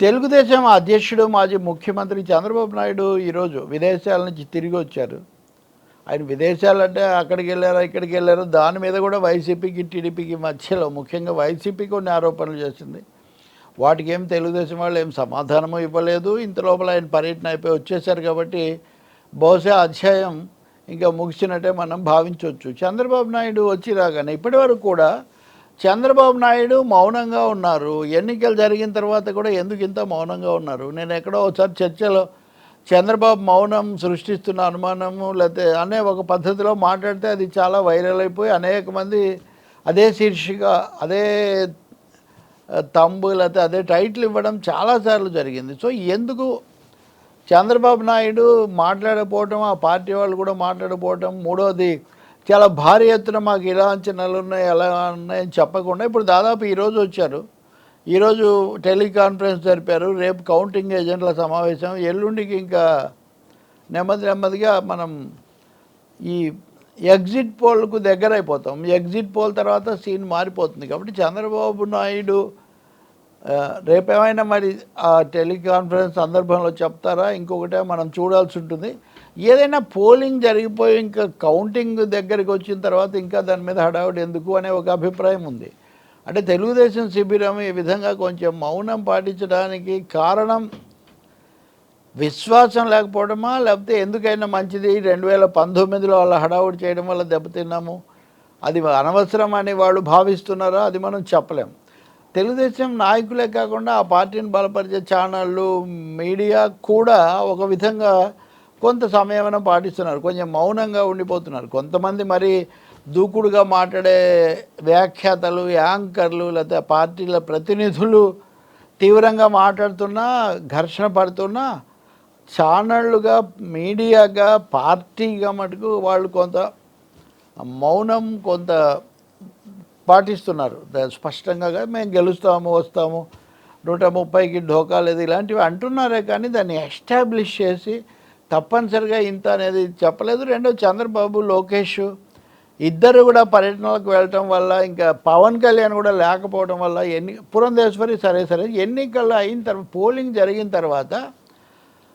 తెలుగుదేశం అధ్యక్షుడు మాజీ ముఖ్యమంత్రి చంద్రబాబు నాయుడు ఈరోజు విదేశాల నుంచి తిరిగి వచ్చారు. ఆయన విదేశాలంటే అక్కడికి వెళ్ళారు ఇక్కడికి వెళ్ళారు దాని మీద కూడా వైసీపీకి టీడీపీకి మధ్యలో ముఖ్యంగా వైసీపీ కొన్ని ఆరోపణలు చేసింది. వాటికి ఏం తెలుగుదేశం వాళ్ళు ఏం సమాధానము ఇవ్వలేదు. ఇంత లోపల ఆయన పర్యటన అయిపోయి వచ్చేసారు కాబట్టి బహుశా అధ్యాయం ఇంకా ముగిసినట్టే మనం భావించవచ్చు. చంద్రబాబు నాయుడు వచ్చి రాగానే ఇప్పటివరకు కూడా చంద్రబాబు నాయుడు మౌనంగా ఉన్నారు. ఎన్నికలు జరిగిన తర్వాత కూడా ఎందుకు ఇంత మౌనంగా ఉన్నారు? నేను ఎక్కడో ఒకసారి చర్చలో చంద్రబాబు మౌనం సృష్టిస్తున్న అనుమానము లేకపోతే అనే ఒక పద్ధతిలో మాట్లాడితే అది చాలా వైరల్ అయిపోయి అనేక మంది అదే శీర్షిక అదే తంబు లేకపోతే అదే టైటిల్ ఇవ్వడం చాలాసార్లు జరిగింది. సో ఎందుకు చంద్రబాబు నాయుడు మాట్లాడకపోవటం ఆ పార్టీ వాళ్ళు కూడా మాట్లాడకపోవటం మూడోది చాలా భారీ ఎత్తున మాకు ఇలా అంచనాలు ఉన్నాయి ఎలా ఉన్నాయని చెప్పకుండా ఇప్పుడు దాదాపు ఈరోజు వచ్చారు. ఈరోజు టెలికాన్ఫరెన్స్ జరిపారు. రేపు కౌంటింగ్ ఏజెంట్ల సమావేశం. ఎల్లుండికి ఇంకా నెమ్మది నెమ్మదిగా మనం ఈ ఎగ్జిట్ పోల్కు దగ్గర అయిపోతాం. ఎగ్జిట్ పోల్ తర్వాత సీన్ మారిపోతుంది కాబట్టి చంద్రబాబు నాయుడు రేపేమైనా మరి ఆ టెలికాన్ఫరెన్స్ సందర్భంలో చెప్తారా? ఇంకొకటే మనం చూడాల్సి ఉంటుంది. ఏదైనా పోలింగ్ జరిగిపోయి ఇంకా కౌంటింగ్ దగ్గరికి వచ్చిన తర్వాత ఇంకా దాని మీద హడావుడి ఎందుకు అనే ఒక అభిప్రాయం ఉంది. అంటే తెలుగుదేశం శిబిరం ఈ విధంగా కొంచెం మౌనం పాటించడానికి కారణం విశ్వాసం లేకపోవడమా? లేకపోతే ఎందుకైనా మంచిది? రెండు వేల పంతొమ్మిదిలో వాళ్ళ హడావుడి చేయడం వల్ల దెబ్బతిన్నాము? అది అనవసరం అని వాళ్ళు భావిస్తున్నారా? అది మనం చెప్పలేం. తెలుగుదేశం నాయకులే కాకుండా ఆ పార్టీని బలపరిచే ఛానళ్ళు మీడియా కూడా ఒక విధంగా కొంత సమయం పాటిస్తున్నారు. కొంచెం మౌనంగా ఉండిపోతున్నారు. కొంతమంది మరి దూకుడుగా మాట్లాడే వ్యాఖ్యాతలు యాంకర్లు లేకపోతే పార్టీల ప్రతినిధులు తీవ్రంగా మాట్లాడుతున్నా ఘర్షణ పడుతున్నా ఛానళ్ళుగా మీడియాగా పార్టీగా మటుకు వాళ్ళు కొంత మౌనం కొంత పాటిస్తున్నారు. స్పష్టంగా మేము గెలుస్తాము వస్తాము నూట ముప్పైకి ఢోకా లేదు ఇలాంటివి అంటున్నారే కానీ దాన్ని ఎస్టాబ్లిష్ చేసి తప్పనిసరిగా ఇంత అనేది చెప్పలేదు. రెండో చంద్రబాబు లోకేష్ ఇద్దరు కూడా పర్యటనలకు వెళ్ళటం వల్ల ఇంకా పవన్ కళ్యాణ్ కూడా లేకపోవడం వల్ల ఎన్ని పురంధేశ్వరి సరే సరే ఎన్నికలు అయిన తర్వాత పోలింగ్ జరిగిన తర్వాత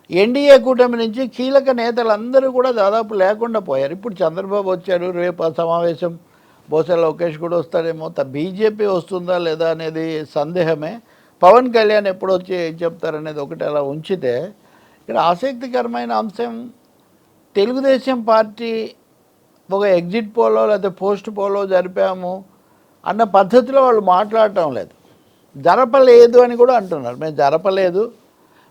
ఎన్డీఏ కూటమి నుంచి కీలక నేతలందరూ కూడా దాదాపు లేకుండా పోయారు. ఇప్పుడు చంద్రబాబు వచ్చారు రేపు సమావేశం బహుశా లోకేష్ కూడా వస్తాడేమో బీజేపీ వస్తుందా లేదా అనేది సందేహమే. పవన్ కళ్యాణ్ ఎప్పుడు వచ్చి ఏం చెప్తారనేది ఒకటి అలా ఉంచితే ఇక్కడ ఆసక్తికరమైన అంశం తెలుగుదేశం పార్టీ ఒక ఎగ్జిట్ పోలో లేకపోతే పోస్ట్ పోలో జరిపాము అన్న పద్ధతిలో వాళ్ళు మాట్లాడటం లేదు. జరపలేదు అని కూడా అంటున్నారు. మేము జరపలేదు.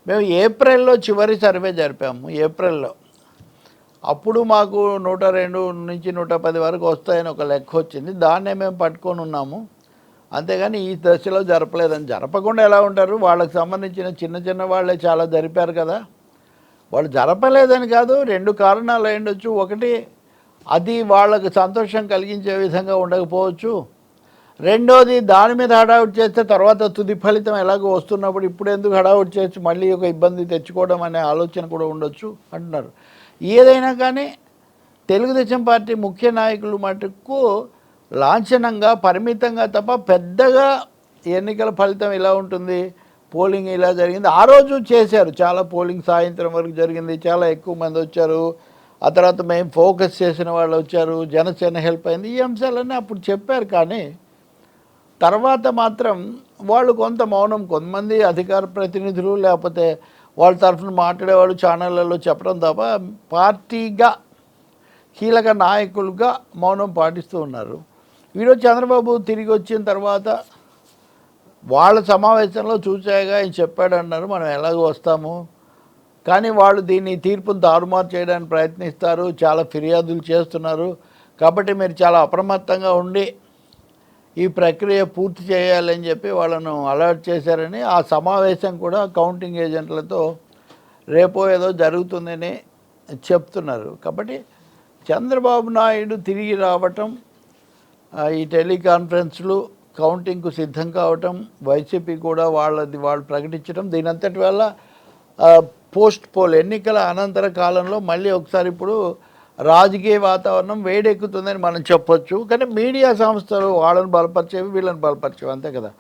మేము ఏప్రిల్లో చివరి సర్వే జరిపాము ఏప్రిల్లో. అప్పుడు మాకు నూట రెండు నుంచి నూట పది వరకు వస్తాయని ఒక లెక్క వచ్చింది. దాన్నే మేము పట్టుకొని ఉన్నాము. అంతేగాని ఈ దశలో జరపలేదని జరపకుండా ఎలా ఉంటారు? వాళ్ళకి సంబంధించిన చిన్న చిన్న వాళ్ళే చాలా జరిపారు కదా. వాళ్ళు జరపలేదని కాదు రెండు కారణాలు అయ్యుండొచ్చు. ఒకటి అది వాళ్ళకు సంతోషం కలిగించే విధంగా ఉండకపోవచ్చు. రెండోది దాని మీద హడావుడి చేస్తే తర్వాత తుది ఫలితం ఎలాగో వస్తున్నప్పుడు ఇప్పుడు ఎందుకు హడావుడి చేసి మళ్ళీ ఒక ఇబ్బంది తెచ్చుకోవడం అనే ఆలోచన కూడా ఉండొచ్చు అంటున్నారు. ఏదైనా కానీ తెలుగుదేశం పార్టీ ముఖ్య నాయకులు మటుకు లాంఛనంగా పరిమితంగా తప్ప పెద్దగా ఎన్నికల ఫలితం ఇలా ఉంటుంది? పోలింగ్ ఇలా జరిగింది. ఆ రోజు చేశారు. చాలా పోలింగ్ సాయంత్రం వరకు జరిగింది. చాలా ఎక్కువ మంది వచ్చారు. ఆ తర్వాత మేము ఫోకస్ చేసిన వాళ్ళు వచ్చారు. జనసేన హెల్ప్ అయింది. ఈ అంశాలన్నీ అప్పుడు చెప్పారు కానీ తర్వాత మాత్రం వాళ్ళు కొంత మౌనం కొంతమంది అధికార ప్రతినిధులు లేకపోతే వాళ్ళ తరఫున మాట్లాడేవాళ్ళు ఛానళ్ళలో చెప్పడం తప్ప పార్టీగా కీలక నాయకులుగా మౌనం పాటిస్తూ ఉన్నారు. ఈరోజు చంద్రబాబు తిరిగి వచ్చిన తర్వాత వాళ్ళ సమావేశంలో చూసాగా ఆయన చెప్పాడన్నారు మనం ఎలాగో వస్తాము. కానీ వాళ్ళు దీన్ని తీర్పును తారుమారు చేయడానికి ప్రయత్నిస్తారు చాలా ఫిర్యాదులు చేస్తున్నారు. కాబట్టి మీరు చాలా అప్రమత్తంగా ఉండి ఈ ప్రక్రియ పూర్తి చేయాలని చెప్పి వాళ్ళను అలర్ట్ చేశారని ఆ సమావేశం కూడా కౌంటింగ్ ఏజెంట్లతో రేపో ఏదో జరుగుతుందని చెప్తున్నారు. కాబట్టి చంద్రబాబు నాయుడు తిరిగి రావటం ఈ టెలికాన్ఫరెన్స్లు కౌంటింగ్కు సిద్ధం కావటం వైసీపీ కూడా వాళ్ళది వాళ్ళు ప్రకటించడం దీనంతటి వల్ల పోస్ట్ పోల్ ఎన్నికల అనంతర కాలంలో మళ్ళీ ఒకసారి ఇప్పుడు రాజకీయ వాతావరణం వేడెక్కుతుందని మనం చెప్పొచ్చు. కానీ మీడియా సంస్థలు వాళ్ళని బలపరిచేవి వీళ్ళని బలపరిచేవి అంతే కదా.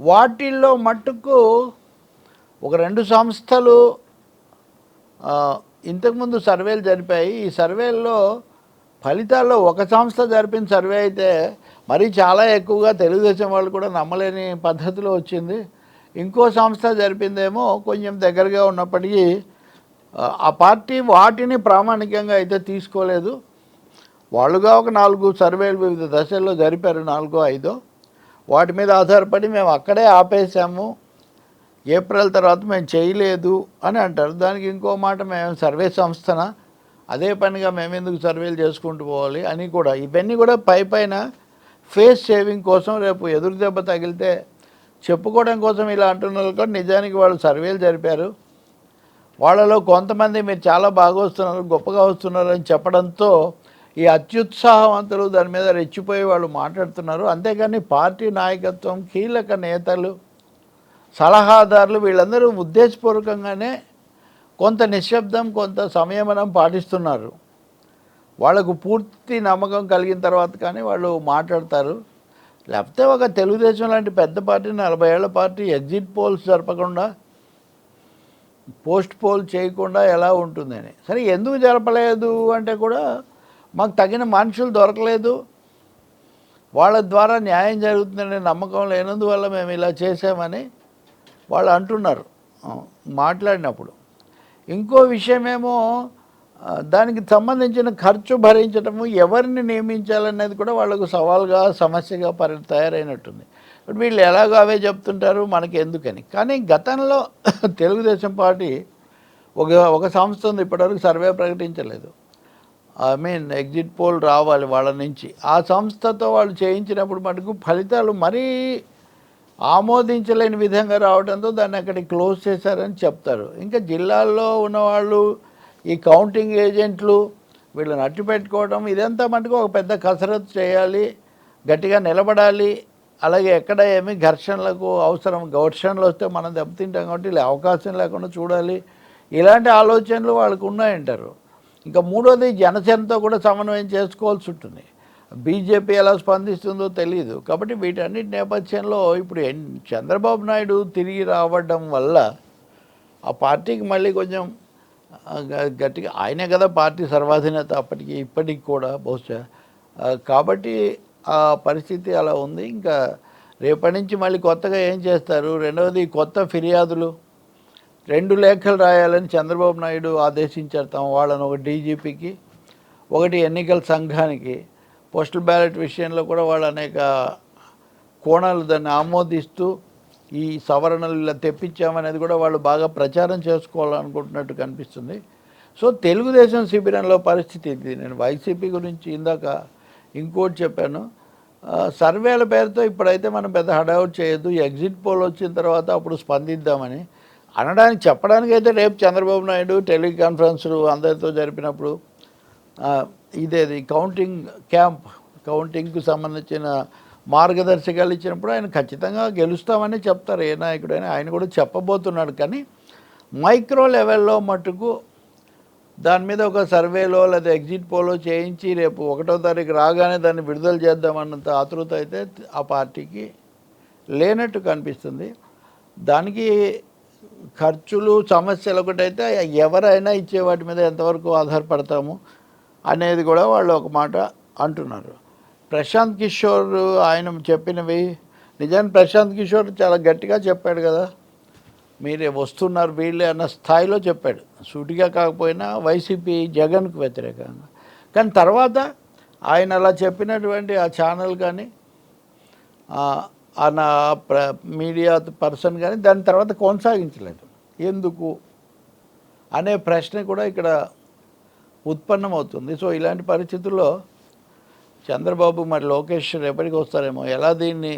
వాటిల్లో మట్టుకు ఒక రెండు సంస్థలు ఇంతకుముందు సర్వేలు జరిపాయి. ఈ సర్వేల్లో ఫలితాల్లో ఒక సంస్థ జరిపిన సర్వే అయితే మరి చాలా ఎక్కువగా తెలుగుదేశం వాళ్ళు కూడా నమ్మలేని పద్ధతిలో వచ్చింది. ఇంకో సంస్థ జరిపిందేమో కొంచెం దగ్గరగా ఉన్నప్పటికీ ఆ, ఆ పార్టీ వాటిని ప్రామాణికంగా అయితే తీసుకోలేదు. వాళ్ళుగా ఒక నాలుగు సర్వేలు వివిధ దశల్లో జరిపారు నాలుగో ఐదో. వాటి మీద ఆధారపడి మేము అక్కడే ఆపేసాము ఏప్రిల్ తర్వాత మేము చేయలేదు అని అంటారు. దానికి ఇంకో మాట మేము సర్వే సంస్థన? అదే పనిగా మేము ఎందుకు సర్వేలు చేసుకుంటూ పోవాలి అని కూడా. ఇవన్నీ కూడా పై పైన ఫేస్ సేవింగ్ కోసం రేపు ఎదురు దెబ్బ తగిలితే చెప్పుకోవడం కోసం ఇలా అంటున్నారు కూడా నిజానికి వాళ్ళు సర్వేలు జరిపారు. వాళ్ళలో కొంతమంది మీరు చాలా బాగా వస్తున్నారు గొప్పగా వస్తున్నారు అని చెప్పడంతో ఈ అత్యుత్సాహవంతులు దాని మీద రెచ్చిపోయి వాళ్ళు మాట్లాడుతున్నారు. అంతేకాని పార్టీ నాయకత్వం కీలక నేతలు సలహాదారులు వీళ్ళందరూ ఉద్దేశపూర్వకంగానే కొంత నిశ్శబ్దం కొంత సంయమనం పాటిస్తున్నారు. వాళ్ళకు పూర్తి నమ్మకం కలిగిన తర్వాత కానీ వాళ్ళు మాట్లాడతారు. లేకపోతే ఒక తెలుగుదేశం లాంటి పెద్ద పార్టీ నలభై ఏళ్ళ పార్టీ ఎగ్జిట్ పోల్స్ జరపకుండా పోస్ట్ పోల్ చేయకుండా ఎలా ఉంటుందని సరే ఎందుకు జరపలేదు అంటే కూడా మాకు తగిన మనుషులు దొరకలేదు. వాళ్ళ ద్వారా న్యాయం జరుగుతుందనే నమ్మకం లేనందువల్ల మేము ఇలా చేసామని వాళ్ళు అంటున్నారు. మాట్లాడినప్పుడు. ఇంకో విషయమేమో దానికి సంబంధించిన ఖర్చు భరించడము ఎవరిని నియమించాలనేది కూడా వాళ్ళకు సవాల్గా సమస్యగా పరి తయారైనట్టుంది. ఇప్పుడు వీళ్ళు ఎలాగో అవే చెప్తుంటారు మనకి ఎందుకని. కానీ గతంలో తెలుగుదేశం పార్టీ ఒక ఒక సంస్థ ఉంది ఇప్పటివరకు సర్వే ప్రకటించలేదు. ఐ మీన్ ఎగ్జిట్ పోల్ రావాలి వాళ్ళ నుంచి. ఆ సంస్థతో వాళ్ళు చేయించినప్పుడు మటుకు ఫలితాలు మరీ ఆమోదించలేని విధంగా రావడంతో దాన్ని అక్కడికి క్లోజ్ చేశారని చెప్తారు. ఇంకా జిల్లాల్లో ఉన్నవాళ్ళు ఈ కౌంటింగ్ ఏజెంట్లు వీళ్ళని అట్టి పెట్టుకోవడం ఇదంతా మటుకు ఒక పెద్ద కసరత్తు చేయాలి గట్టిగా నిలబడాలి అలాగే ఎక్కడ ఏమి ఘర్షణలకు అవసరం ఘర్షణలు వస్తే మనం దెబ్బతింటాం కాబట్టి ఇలా అవకాశం లేకుండా చూడాలి. ఇలాంటి ఆలోచనలు వాళ్ళకు ఉన్నాయంటారు. ఇంకా మూడోది జనసేనతో కూడా సమన్వయం చేసుకోవాల్సి ఉంటుంది. బీజేపీ ఎలా స్పందిస్తుందో తెలియదు కాబట్టి వీటన్నిటి నేపథ్యంలో ఇప్పుడు ఎన్- చంద్రబాబు నాయుడు తిరిగి రావడం వల్ల ఆ పార్టీకి మళ్ళీ కొంచెం గట్టిగా ఆయనే కదా పార్టీ సర్వాధీనత అప్పటికి ఇప్పటికి కూడా బహుశా. కాబట్టి ఆ పరిస్థితి అలా ఉంది. ఇంకా రేపటి నుంచి మళ్ళీ కొత్తగా ఏం చేస్తారు? రెండవది కొత్త ఫిర్యాదులు. రెండు లేఖలు రాయాలని చంద్రబాబు నాయుడు ఆదేశించారు తమ వాళ్ళను ఒక డీజీపీకి ఒకటి ఎన్నికల సంఘానికి. పోస్టల్ బ్యాలెట్ విషయంలో కూడా వాళ్ళు అనేక కోణాలు దాన్ని ఆమోదిస్తూ ఈ సవరణలు ఇలా తెప్పించామనేది కూడా వాళ్ళు బాగా ప్రచారం చేసుకోవాలనుకుంటున్నట్టు కనిపిస్తుంది. సో తెలుగుదేశం శిబిరంలో పరిస్థితి ఇది నేను వైసీపీ గురించి ఇందాక ఇంకోటి చెప్పాను. సర్వేల పేరుతో ఇప్పుడైతే మనం పెద్ద హడావుట్ చేయొద్దు. ఎగ్జిట్ పోల్ వచ్చిన తర్వాత అప్పుడు స్పందిద్దామని. అనడానికి చెప్పడానికి అయితే రేపు చంద్రబాబు నాయుడు టెలికాన్ఫరెన్స్లు అందరితో జరిపినప్పుడు ఇదేది కౌంటింగ్ క్యాంప్ కౌంటింగ్కు సంబంధించిన మార్గదర్శకాలు ఇచ్చినప్పుడు ఆయన ఖచ్చితంగా గెలుస్తామని చెప్తారు. ఏ నాయకుడైనా ఆయన కూడా చెప్పబోతున్నాడు. కానీ మైక్రో లెవెల్లో మటుకు దాని మీద ఒక సర్వేలో లేదా ఎగ్జిట్ పోలో చేయించి రేపు ఒకటో తారీఖు రాగానే దాన్ని విడుదల చేద్దామన్నంత ఆతృత అయితే ఆ పార్టీకి లేనట్టు కనిపిస్తుంది. దానికి ఖర్చులు సమస్యలు ఒకటైతే ఎవరైనా ఇచ్చే వాటి మీద ఎంతవరకు ఆధారపడతాము అనేది కూడా వాళ్ళు ఒక మాట అంటున్నారు. ప్రశాంత్ కిషోర్ ఆయన చెప్పినవి. నిజాన్ని ప్రశాంత్ కిషోర్ చాలా గట్టిగా చెప్పాడు కదా. మీరే వస్తున్నారు వీళ్ళే అన్న స్థాయిలో చెప్పాడు. సూటిగా కాకపోయినా వైసీపీ జగన్కు వ్యతిరేకంగా. కానీ తర్వాత ఆయన అలా చెప్పినటువంటి ఆ ఛానల్ కానీ ఆ- నా ప్ర మీడియా పర్సన్ కానీ దాని తర్వాత కొనసాగించలేదు. ఎందుకు? అనే ప్రశ్న కూడా ఇక్కడ ఉత్పన్నమవుతుంది. సో ఇలాంటి పరిస్థితుల్లో చంద్రబాబు మరి లోకేష్ ఎప్పటికి వస్తారేమో? ఎలా దీన్ని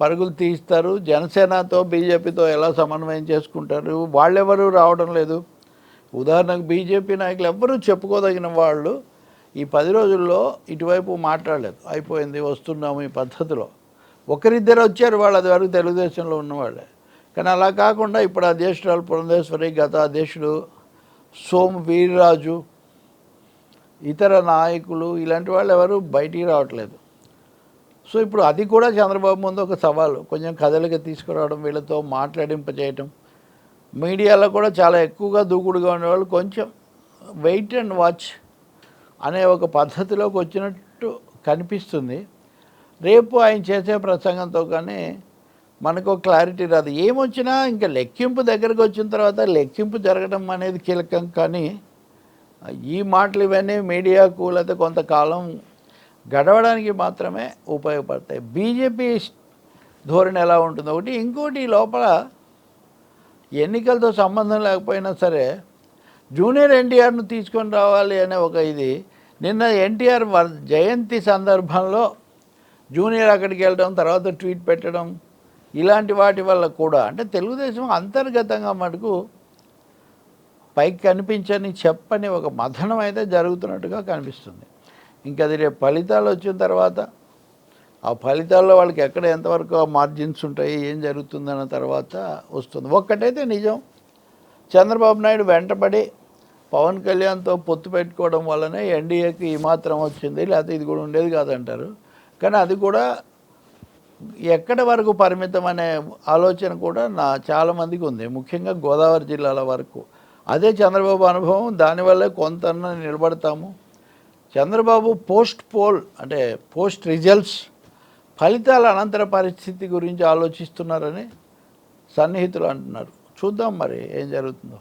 పరుగులు తీస్తారు జనసేనతో బీజేపీతో ఎలా సమన్వయం చేసుకుంటారు? వాళ్ళెవరూ రావడం లేదు. ఉదాహరణకు బీజేపీ నాయకులు ఎవ్వరూ చెప్పుకోదగిన వాళ్ళు ఈ పది రోజుల్లో ఇటువైపు మాట్లాడలేదు. అయిపోయింది వస్తున్నాము ఈ పద్ధతిలో. ఒకరిద్దరు వచ్చారు వాళ్ళు అది వరకు తెలుగుదేశంలో ఉన్నవాళ్ళే. కానీ అలా కాకుండా ఇప్పుడు అధ్యక్షురాలు పురంధేశ్వరి గత అధ్యక్షుడు సోము వీర్రాజు ఇతర నాయకులు ఇలాంటి వాళ్ళు ఎవరు బయటికి రావట్లేదు. సో ఇప్పుడు అది కూడా చంద్రబాబు ముందు ఒక సవాలు. కొంచెం కథలుగా తీసుకురావడం వీళ్ళతో మాట్లాడింప చేయటం మీడియాలో కూడా చాలా ఎక్కువగా దూకుడుగా ఉండేవాళ్ళు. కొంచెం వెయిట్ అండ్ వాచ్ అనే ఒక పద్ధతిలోకి వచ్చినట్టు కనిపిస్తుంది. రేపు ఆయన చేసే ప్రసంగంతో కానీ మనకు క్లారిటీ రాదు. ఏమొచ్చినా ఇంకా లెక్కింపు దగ్గరకు వచ్చిన తర్వాత లెక్కింపు జరగడం అనేది కీలకం. కానీ ఈ మాటలు ఇవన్నీ మీడియాకు లేకపోతే కొంతకాలం గడవడానికి మాత్రమే ఉపయోగపడతాయి. బీజేపీ ధోరణి ఎలా ఉంటుంది ఒకటి ఇంకోటి లోపల ఎన్నికలతో సంబంధం లేకపోయినా సరే జూనియర్ ఎన్టీఆర్ను తీసుకొని రావాలి అనే ఒక ఇది. నిన్న ఎన్టీఆర్ జయంతి సందర్భంలో జూనియర్ అక్కడికి వెళ్ళడం తర్వాత ట్వీట్ పెట్టడం ఇలాంటి వాటి వల్ల కూడా అంటే తెలుగుదేశం అంతర్గతంగా మటుకు పైకి కనిపించని చెప్పని ఒక మథనం అయితే జరుగుతున్నట్టుగా కనిపిస్తుంది. ఇంకా అది రేపు ఫలితాలు వచ్చిన తర్వాత ఆ ఫలితాల్లో వాళ్ళకి ఎక్కడ ఎంతవరకు మార్జిన్స్ ఉంటాయి ఏం జరుగుతుందన్న తర్వాత వస్తుంది. ఒక్కటైతే నిజం చంద్రబాబు నాయుడు వెంటబడి పవన్ కళ్యాణ్తో పొత్తు పెట్టుకోవడం వల్లనే ఎన్డీఏకి ఈ మాత్రం వచ్చింది. లేకపోతే ఇది కూడా ఉండేది కాదంటారు. కానీ అది కూడా ఎక్కడి వరకు పరిమితం అనే ఆలోచన కూడా నా చాలామందికి ఉంది. ముఖ్యంగా గోదావరి జిల్లాల వరకు. అదే చంద్రబాబు అనుభవం దానివల్ల కొంత నిలబడతాము. చంద్రబాబు పోస్ట్ పోల్ అంటే పోస్ట్ రిజల్ట్స్ ఫలితాల అనంతర పరిస్థితి గురించి ఆలోచిస్తున్నారని సన్నిహితులు అంటున్నారు. చూద్దాం మరి ఏం జరుగుతుందో.